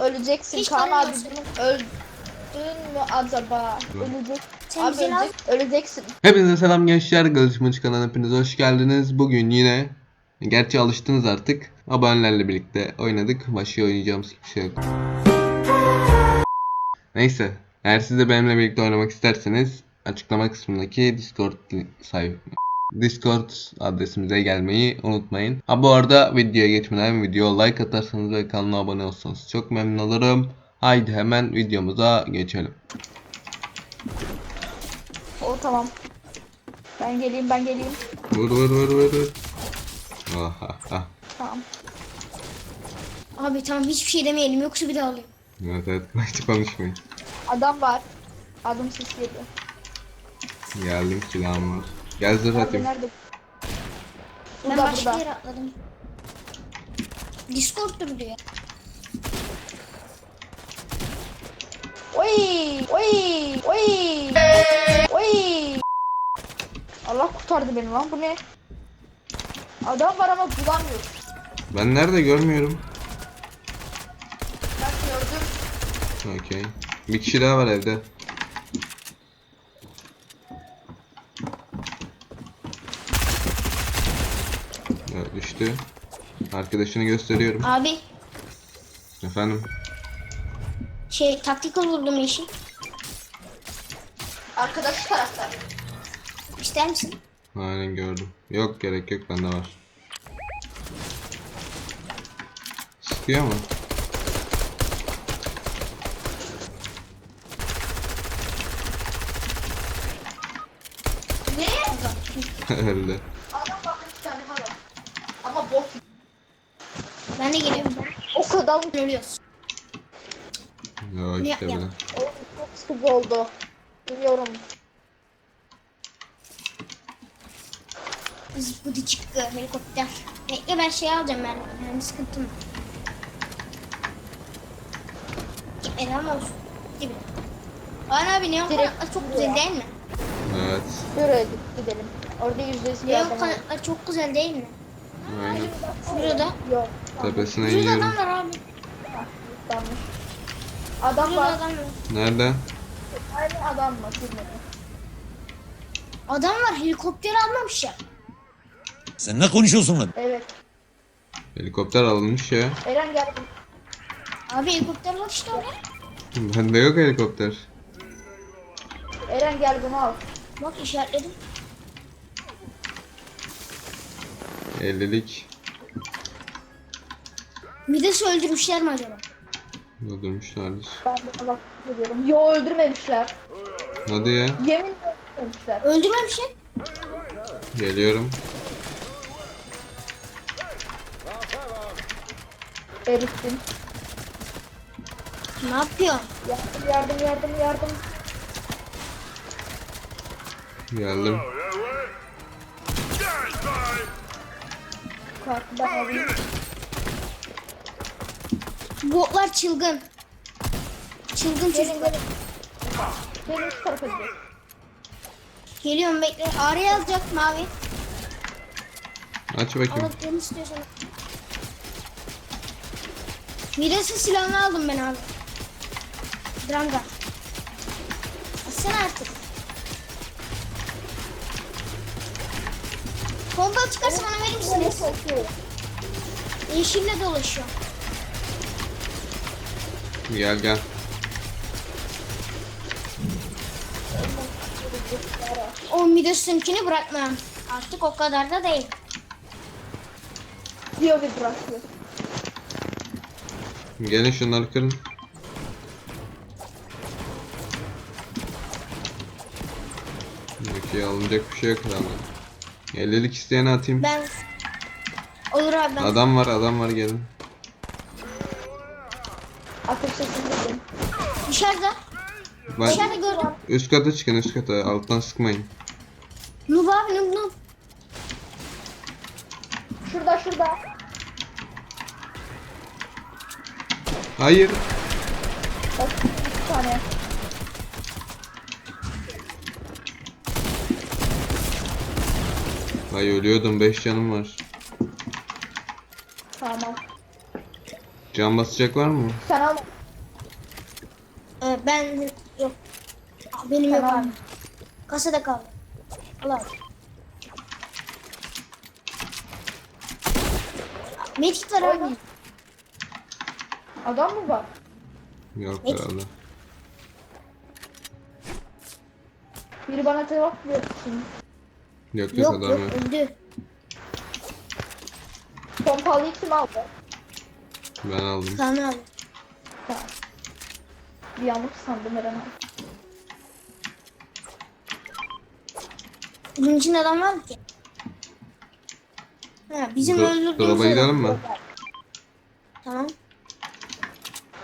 Öleceksin Hiç Kaan param abi. olsun. Bunun öldün mü acaba? Ölecek. Sen Abi ölecek, öleceksin. Hepinize selam gençler. Galışmacı kanalına hepiniz hoş geldiniz. Bugün yine gerçi alıştınız artık. Abonelerle birlikte oynadık. Başka oynayacağımız hiçbir şey yok. Neyse. Eğer siz de benimle birlikte oynamak isterseniz açıklama kısmındaki Discord sayfa Discord adresimize gelmeyi unutmayın. Ha bu arada videoya geçmeden video like atarsanız ve kanala abone olsanız çok memnun olurum. Haydi hemen videomuza geçelim. O tamam. Ben geleyim ben geleyim. Vur vur vur vur vur. Aha, ah. Tamam. Abi tamam hiçbir şey demeyelim yoksa bir daha alayım. Evet evet hiç konuşmayın. Adam var. Adım ses geliyor. Geldim silahım var. Gel zırh atayım. nerede? Ben Burada başka burada. yere atladım. Discord'dur diyor. Oy! Oy! Oy! Oy! Allah kurtardı beni lan bu ne? Adam var ama bulamıyorum. Ben nerede görmüyorum. Ben gördüm. Okey. Bir kişi daha var evde. Evet düştü. Arkadaşını gösteriyorum. Abi Efendim. şey taktik vurdum yeşil. Arkadaş tarafta. İster misin? Aynen gördüm. Yok gerek yok bende var. Sıkıyor mu? Ne? Öldü. Adam bakın bir tane var. Ama bot. Ben de geliyorum. O kadar Ölüyoruz. Yok Ne işte yap- bile. Oğlum çok sıkıcı oldu. Biliyorum. Zıpıdı çıktı helikopter. Bekle ben şey alacağım ben. Yani sıkıntım. Gitmedi ama olsun. Gitti bile. Kaan abi neon Direkt kanatlar çok güzel değil mi? Evet. Şuraya gidelim. Orada yüzde yüz bir Neon adam var. kanatlar çok güzel değil mi? Aynen. Şurada. Yok. Tepesine Şurada iniyorum. adam var abi. Adam Şurada var. adam var. Nerede? Aynı adam mı? Bilmiyorum. Adam var helikopter almamış ya. Sen ne konuşuyorsun lan? Evet. Helikopter alınmış ya. Eren gel. Abi helikopter var işte oraya. Bende yok helikopter. Eren gel bunu al. Bak işaretledim. 50'lik. Midesi öldürmüşler mi acaba? Öldürmüşlerdir. Ben de bak diyorum. Yo öldürmemişler. Hadi ya. Yemin öldürmemişler. Öldürmemişler. Geliyorum. Erittim. Ne yapıyor? Yardım yardım yardım yardım. Geldim. Botlar çılgın. Çılgın çocuklar. gelin. Gelin şu tarafa gidelim. Geliyorum bekle. Araya yazacak mavi. Aç bakayım. İstiyorsan. Midesi silahını aldım ben abi. Dranga. Atsana artık. Pompa çıkarsa bana verir misiniz? Yeşille dolaşıyor. Gel gel. O midesinkini bırakmam. Artık o kadar da değil. Diyor bir bırakıyor. Gelin şunları kırın. Ya alınacak bir şey yok herhalde. 50'lik isteyene atayım. Ben... Olur abi ben. Adam var adam var gelin. Ateş sesini dedim. Dışarıda. Ben Dışarıda gördüm. üst kata çıkın üst kata alttan sıkmayın. Noob abi noob noob. Şurada şurada. Hayır. Bak bir tane. Ay ölüyordum 5 canım var. Tamam. Can basacak var mı? Sen al. Ee, ben yok. Benim yok Tamam. abi. Kasada kaldı. Al abi. Medkit var abi. Adam mı var? Yok Evet. herhalde. Biri bana cevap veriyor şimdi. Yok yok Yok adam yok öldü. Pompalıyı kim aldı? Ben aldım. Kaan abi. Tamam. Bir yamuk sandım Eren abi. Bunun için adam var mı ki? Ha, bizim Dur- öldürdüğümüz adam. gidelim mi? Tamam.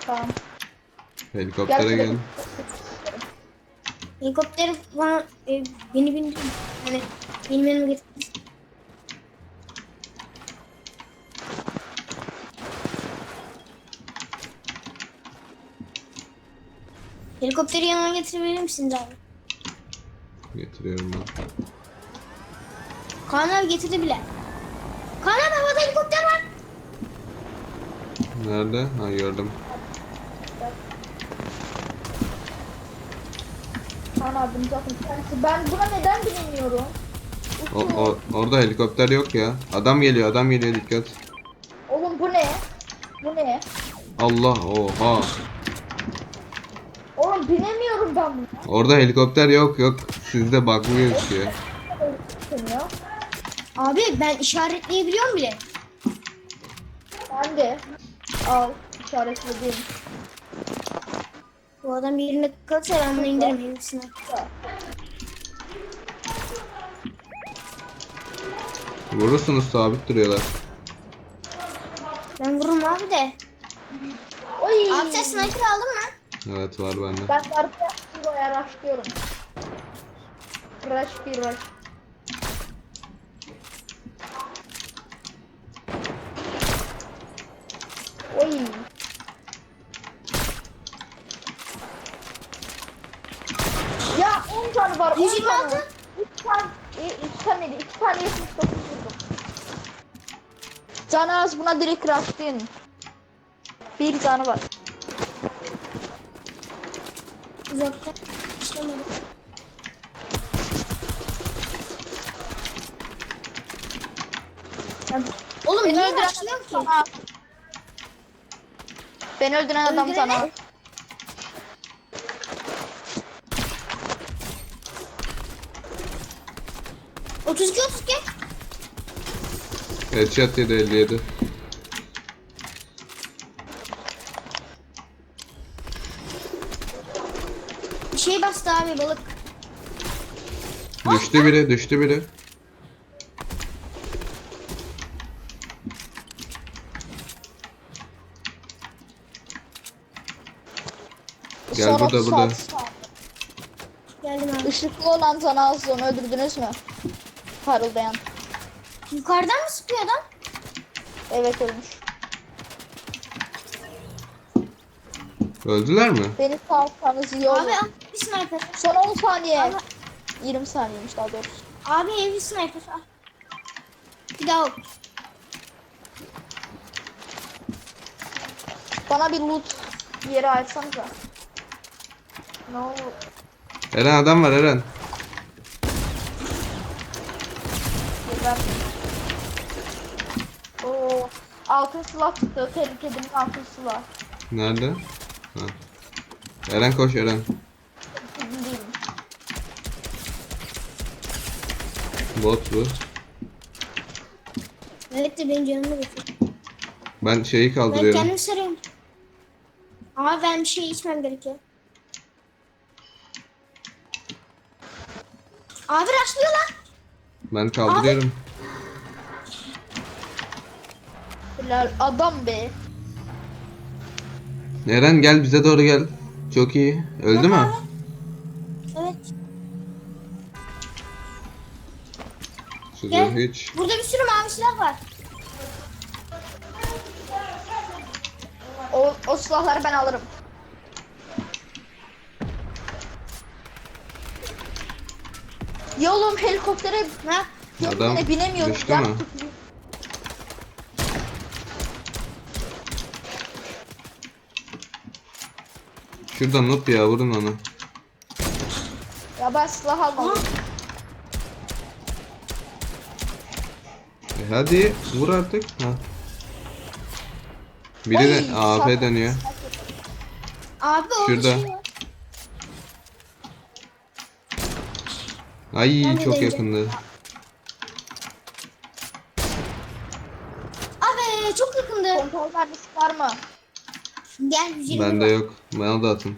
Tamam. Helikoptere Gel gelin. Helikopter bana e, beni bindir. Hani benim yanıma getir. Helikopteri yanıma getirebilir misiniz abi? Getiriyorum ben. Kaan abi getirdi bile. Kaan abi havada helikopter var. Nerede? Ha gördüm. Abim zaten kendisi. Ben buna neden bilemiyorum? O, o, orada helikopter yok ya. Adam geliyor adam geliyor dikkat. Oğlum bu ne? Bu ne? Allah oha. Oğlum binemiyorum ben buna. Orada helikopter yok yok. Sizde bug'lı gözüküyor. ya. Abi ben işaretleyebiliyorum bile. Ben de. Al. işaretledim. Bu adam birine kalırsa ben bunu indiririm hepsini. Vurursunuz sabit duruyorlar. Ben vururum abi de. Oy. Abi sen sniper aldın mı? Evet var bende. Ben arkaya buraya rushlıyorum. Rush bir rush. Oy. Ya 10 tane var. 10 126. tane. 3 tane. 3 tane değil. 2 tane 79 vurdum. Canı az buna direkt rushlayın. Bir canı var. Uzakta. İşlemedi. Oğlum Beni niye öldüren başlıyor ki? sana. Beni öldüren adam Öldürene? sana. Otuz iki otuz iki. Headshot yedi 57. Bir şey bastı abi balık. Düştü biri düştü biri. Gel Son burada, 36 burada. Geldim abi. Işıklı olan sana az onu öldürdünüz mü? Parıldayan. Yukarıdan mı sıkıyor adam? Evet ölmüş. Öldüler mi? Beni salsanız iyi olur. Abi al bir sniper. Son 10 saniye. Abi, 20 saniyeymiş daha doğrusu. abi ev bir sniper al. Bir daha al. Bana bir loot yeri açsanıza. Ne olur. Eren adam var Eren. Ben... Oo, altın silah çıktı. Tehlikelinin altın silah. Nerede? Ha. Eren koş Eren. Bot bu. Evet de benim canımı götür. Ben şeyi Ben kaldırıyorum. kendimi sarıyorum. Abi ben bir şey içmem gerekiyor. Abi rastlıyor lan. Ben kaldırıyorum. Helal adam be. Eren gel bize doğru gel. Çok iyi. Öldü mü? Evet. Şurada Gel. hiç. Burada bir sürü mavi silah var. O, o silahları ben alırım. Ya oğlum helikoptere ha, Adam binemiyorum. düştü mü? Şuradan noob ya vurun onu. Ya ben silah almadım. E hadi vur artık. Ha. Biri de Ay, AF sağ- dönüyor. Abi o Şurada. şey. Ay Ben de çok yakındı. Abi çok yakındı. Kontrol mermisi var mı? Gel 120 Bende yok. Bana da atın.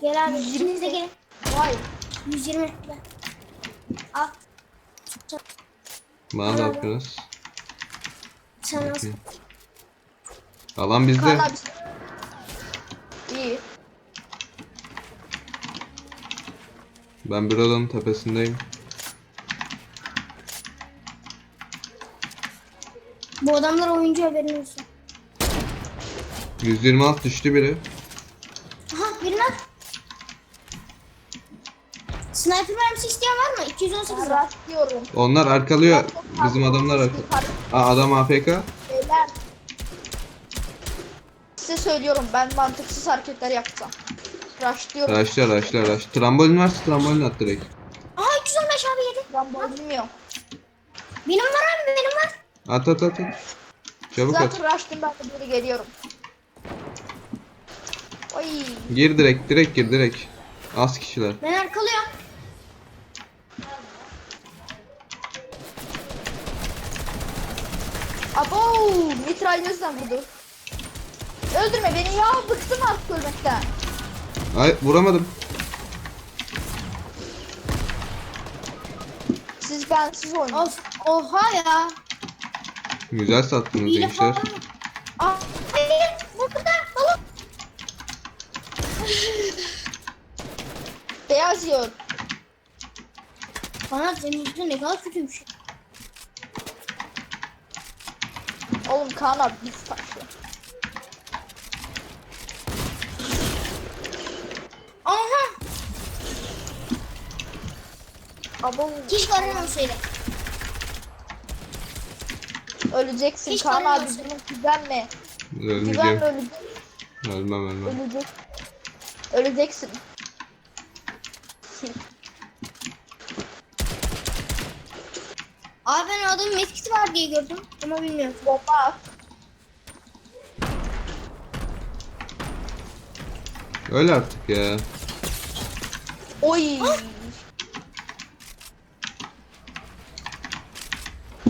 Gel abi. İkiniz de gelin. Vay. 120. Gel. Al. Bana da at biraz. Sen. Alan bizde. Abi. İyi. Ben bir odanın tepesindeyim. Bu adamlar oyuncu haberin olsun. 126 düştü biri. Aha birini al. Sniper mermisi isteyen var mı? 218 Ben var. rastlıyorum. Onlar arkalıyor. Bizim adamlar arkalıyor. Aa adam AFK. Beyler. Size söylüyorum ben mantıksız hareketler yapacağım. Rushlıyorum. Raşlar raşlar raş. Trambolin varsa trambolin at direkt. Aha 315 abi yedi. Ben bunu bilmiyorum. Benim var abi benim var. At at at. at. Çabuk at. Zaten rush'tım ben de geri geliyorum. Oy. Gir direkt direkt gir direkt. Az kişiler. Ben arkalıyorum. Abo! Mitralyözden vurdu. Öldürme beni ya bıktım artık ölmekten. Ay vuramadım. Siz bensiz oynayın. Of. Oha ya. Güzel sattınız gençler. falan. Aa, hayır. Burada. Balık. Beyaz yiyor. Bana senin yüzün ne kadar kötüymüş. Oğlum Kaan abi biz taşıyor. Aha. Abo. Keşke aran olsaydı. Öleceksin Hiç Kaan abi bunu güvenme. Güvenme öleceksin. Ölmem ölmem. Ölecek. Öleceksin. Abi ben adamın meskiti var diye gördüm ama bilmiyorum. Bomba at. Öl artık ya. Oy.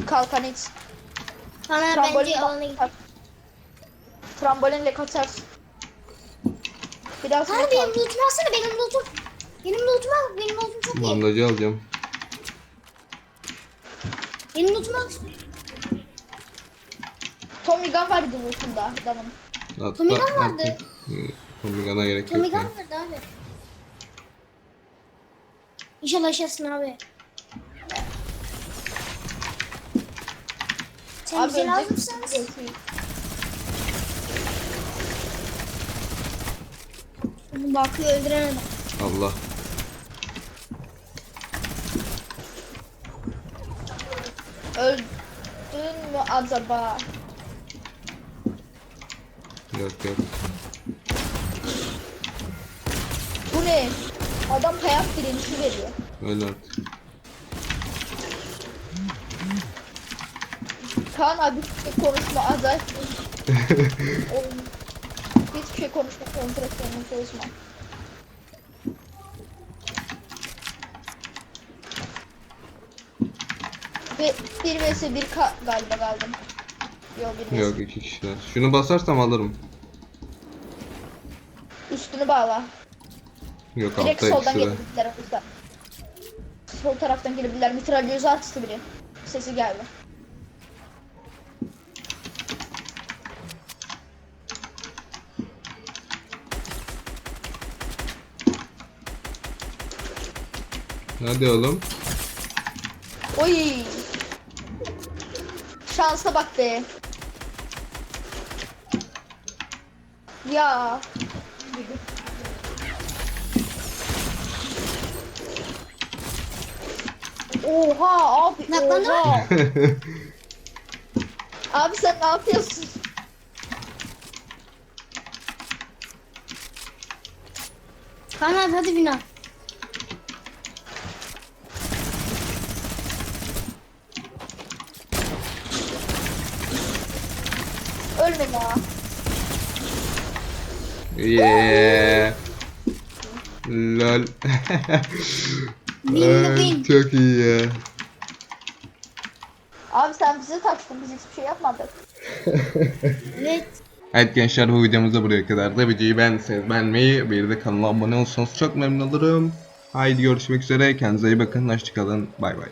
Kalkan hiç. Bana bence Trambolinle alana git. kaçar. Trambolinle kaçarsın. Biraz net benim lootumu alsana benim lootum. Benim lootumu al. Benim lootum çok iyi. Bandajı alacağım. Benim lootumu al. Tommy Gun vardı lootunda adamın. Tommy Gun vardı. artık, e, Tommy Gun'a gerek Tommy yok. Gun ya. vardı abi. İnşallah yaşasın abi. Sen bize ölecek lazımsın. misin? Bakıyor öldüren adam. Allah. Öldün mü acaba? Yok yok. Bu ne? Adam hayat birincisi veriyor. Öl artık. Kaan abi hiçbir şey konuşma. Oğlum, hiçbir şey konuşma kontrasyonunu çalışma. Ve 1 vs 1 ka galiba kaldım. Yok 1 vs. Yok iki kişiler. Şunu basarsam alırım. Üstünü bağla. Yok Direkt altta soldan ikisi de. gelebilirler yüzden. Sol taraftan gelebilirler. Mitralyözü açtı biri. Sesi geldi. Hadi oğlum. Oy. Şansa bak be. Ya. Oha abi. Naklandı oha. abi sen ne yapıyorsun? Kaan abi hadi bina. Ölme ya. Yeah. Lol. Win the Ay, win. Çok iyi ya. Abi sen bizi taktın. Biz hiçbir şey yapmadık. Evet. Evet gençler bu videomuz da buraya kadar da videoyu beğendiyseniz beğenmeyi bir de kanala abone olursanız çok memnun olurum. Haydi görüşmek üzere kendinize iyi bakın hoşçakalın bay bay.